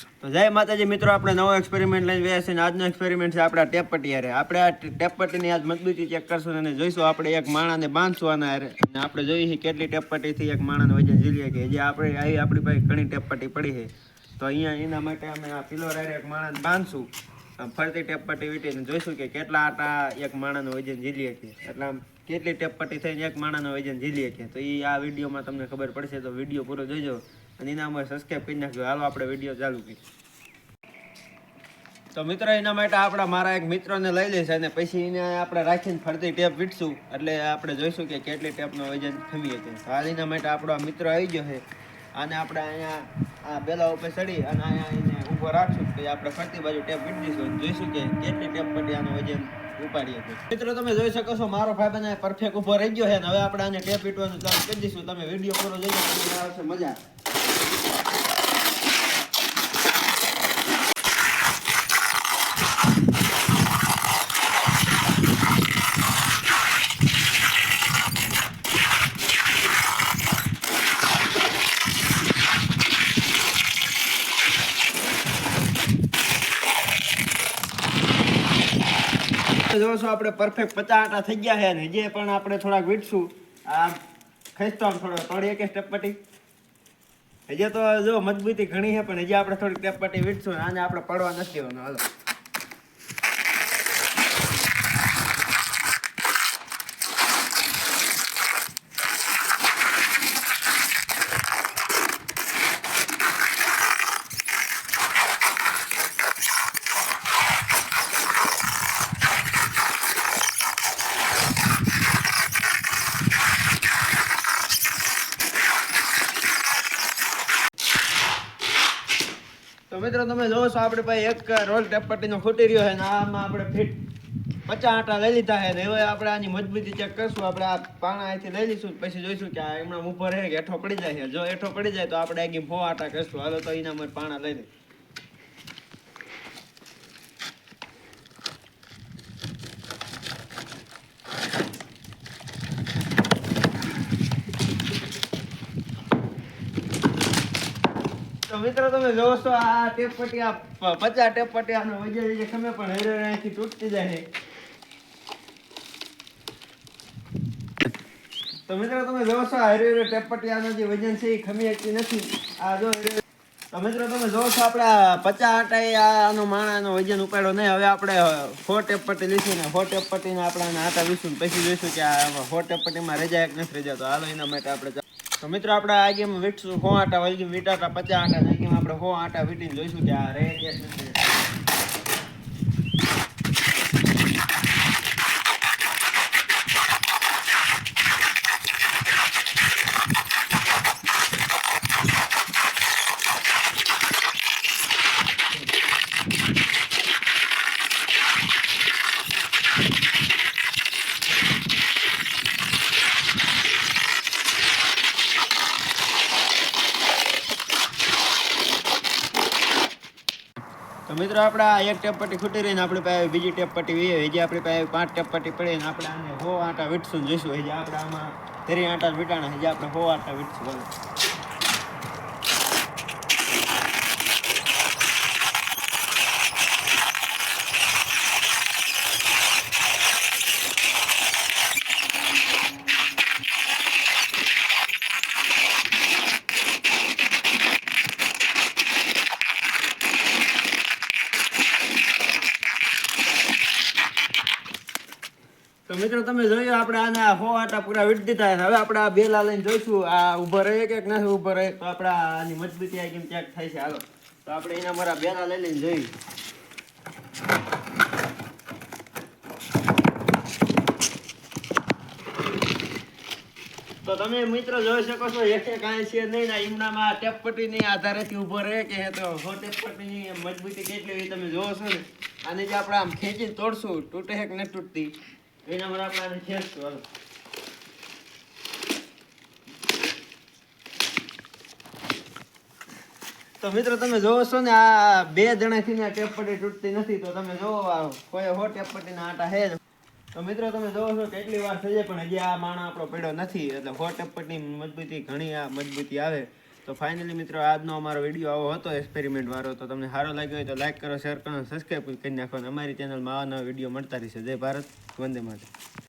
તો જય માતાજી મિત્રો, આપણે નવો એક્સપેરિમેન્ટ લઈને ગયા છે અને આજનો એક્સપેરિમેન્ટ છે આપણા ટેપ પટ્ટી આપણે આ ટેપ પટ્ટીની આજ મજબૂતી ચેક કરશું અને જોઈશું. આપણે એક માણાને બાંધશું આના અને આપણે જોઈએ કેટલી ટેપ પટ્ટીથી એક માણાને વજન ઝીલીએ કે જે આપણે આવી આપણી પાસે ઘણી ટેપ પટ્ટી પડી છે. તો અહીંયા એના માટે અમે આ પિલો હારે એક માણાને બાંધશું. ફરતી ટેપ પટ્ટી વીટીને જોઈશું કે કેટલા આટા એક માણાનું વજન ઝીલીએ કે એટલે આમ કેટલી ટેપ પટ્ટી થઈને એક માણાનું વજન ઝીલીએ કે તો એ આ વિડીયોમાં તમને ખબર પડશે, તો વીડિયો પૂરો જોજો અને એના અમારે સબસ્ક્રાઈબ કરી નાખજો. હાલો, આપણે વીડિયો ચાલુ કરી તો મિત્રો, એના માટે આપણા મારા એક મિત્રને લઈ લઈશ અને પછી એને આપણે રાખીને ફરતી ટેપ વીટશું. એટલે આપણે જોઈશું કે કેટલી ટેપનો વજન ખમીએ હતી હાલ એના માટે આપણો મિત્ર આવી ગયો છે. અને આપણે અહીંયા આ બેલા ઉપર ચડી અને અહીંયા એને ઊભો રાખશું કે આપણે ફરતી બાજુ ટેપ વીટ દઈશું જોઈશું કે કેટલી ટેપ પડી આનું વજન ઉપાડીએ છીએ મિત્રો, તમે જોઈ શકો છો મારો ભાઈ પરફેક્ટ ઊભો રહી ગયો છે. અને હવે આપણે આને ટેપ વીટવાનું ચાલુ કરી દઈશું. તમે વીડિયો પૂરો જોઈ આવશે મજા જો આપણે પરફેક્ટ પચાસ આટા થઈ ગયા છે અને પણ આપણે થોડાક વીટશું આ ખેંચતો થોડો, થોડી એક સ્ટેપ પટ્ટી હજી તો જો મજબૂતી ઘણી છે, પણ હજી આપણે થોડીક ટેપ પાટી વીટશું આને આપણે પડવા નથી દેવાનું, હાલો. તો મિત્રો તમે જોવો છો, આપણે ભાઈ એક રોલ ટેપ પટ્ટીનો ખૂટી રહ્યો છે ને આમાં આપણે ફીટ પચાસ આટા લઈ લીધા છે ને હવે આપણે આની મજબૂતી ચેક કરશું. આપણે આ પાણા અહીંથી લઈ લઈશું, પછી જોઈશું કે આ એમના ઉપર રહે કે હેઠો પડી જાય છે. જો હેઠો પડી જાય તો આપણે આગી ફો આટા કરશું. હાલો તો એના માટે પાણા લઈ લઈએ તો મિત્રો તમે જોવો છો આ ટેપપટિયા પચાસ ટેપ પટ્ટી આનો વજન જે ખમે પણ હેરે અહીંથી તૂટતી જાય છે. તો મિત્રો તમે જોવો છો આ હેરે હેરે ટેપ પટ્ટી આનો જે વજન છે એ ખમી શકતી નથી. આ જો તો મિત્રો તમે જોવો છો આપણે પચાસ આટાએ આનો માણાનો વજન ઉપાડ્યો નહીં. હવે આપણે ફોર ટેપ પટ્ટી લીધી ને ફોર ટેપપટીને આપણે આટા વીશું પછી જોઈશું કે આ ફોર ટેપપટીમાં રજા એક નથી રજા. તો હાલો એના માટે આપણે તો મિત્રો આપણે આ ગેમ વીટશું, હો આટા વળગી વીટાટા પચાસ આટા ગેમ આપણે હો આટા વીટીને જોઈશું કે આ તો મિત્રો આપણે આ એક ટેપ પટ્ટી ખૂટી રહીને આપણી પાસે બીજી ટેપ પટ્ટી વીએ હજી આપણી પાસે પાંચ ટેપ પટ્ટી પડી ને આપણે આને હો આટા વીટશું જઈશું. હજી આપણે આમાં તેરી આટા વીટાણા હજી આપણે હો આટા વીટશું મિત્રો તમે જોયું આપણે આના હો આટા પૂરા વીટ દીધા હવે આપણે આ બેલા લઈને જોઈશું. આ ઊભો રહે કે નથી ઊભો રહે, તો આપણે આની મજબૂતી આ કેમ ક્યાંક થાય છે. હાલો. તો આપણે એના મારા બેલા લઈ લઈને જોઈ તો તમે મિત્રો જોઈ શકો છો, એક એક કાંઈ છે નહીં ના ઈમનામાં ટેપ પટ્ટીની આધારેથી ઊભો રહે કે તો હો ટેપ પટ્ટીની મજબૂતી કેટલી હોય તમે જોવો છો ને. આને જે આપણે આમ ખેંચીને તોડશું, તૂટે કે નથી તૂટતી. તો. મિત્રો, તમે જોવો છો ને, આ બે જણાથી આ ટેપ પટ્ટી તૂટતી નથી, તો તમે જોવો કોઈ હો ટેપ પટ્ટીના આટા હે તો મિત્રો, તમે જોવો છો કેટલી વાર થઈ જાય, પણ હજી આ માણા આપણો પડ્યો નથી, એટલે હો ટેપ મજબૂતી ઘણી આ મજબૂતી આવે. તો ફાઇનલી મિત્રો, આજનો અમારો વીડિયો આવો હતો એક્સપેરિમેન્ટ વાળો. તો તમને સારો લાગ્યો હોય તો લાઈક કરો શેર કરો સબસ્ક્રાઈબ કરી નાખો. અને અમારી ચેનલમાં આવા નવા વીડિયો મળતા રહેશે. જય ભારત, વંદે માતરમ.